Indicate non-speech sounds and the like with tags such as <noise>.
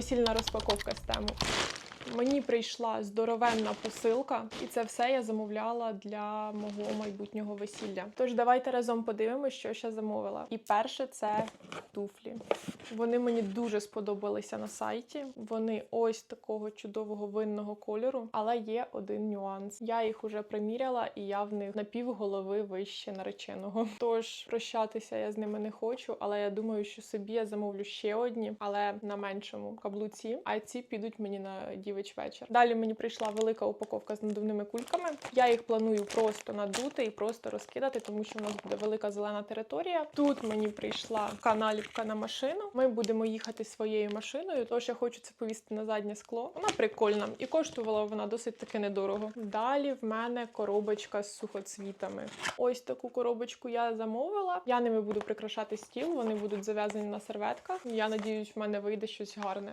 Весільна розпаковка з тему. Мені прийшла здоровенна посилка, і це все я замовляла для мого майбутнього весілля. Тож давайте разом подивимося, що ще замовила. І перше це туфлі. Вони мені дуже сподобалися на сайті. Вони ось такого чудового винного кольору, але є один нюанс. Я їх уже приміряла, і я в них на пів голови вище нареченого. <laughs> Тож прощатися я з ними не хочу, але я думаю, що собі я замовлю ще одні, але на меншому каблуці. А ці підуть мені на дівич вечір. Далі мені прийшла велика упаковка з надувними кульками. Я їх планую просто надути і просто розкидати, тому що в нас буде велика зелена територія. Тут мені прийшла каналівка на машину. Ми будемо їхати своєю машиною, тож я хочу це повісити на заднє скло. Вона прикольна і коштувала вона досить таки недорого. Далі в мене коробочка з сухоцвітами. Ось таку коробочку я замовила. Я ними буду прикрашати стіл. Вони будуть зав'язані на серветках. Я надіюсь, в мене вийде щось гарне.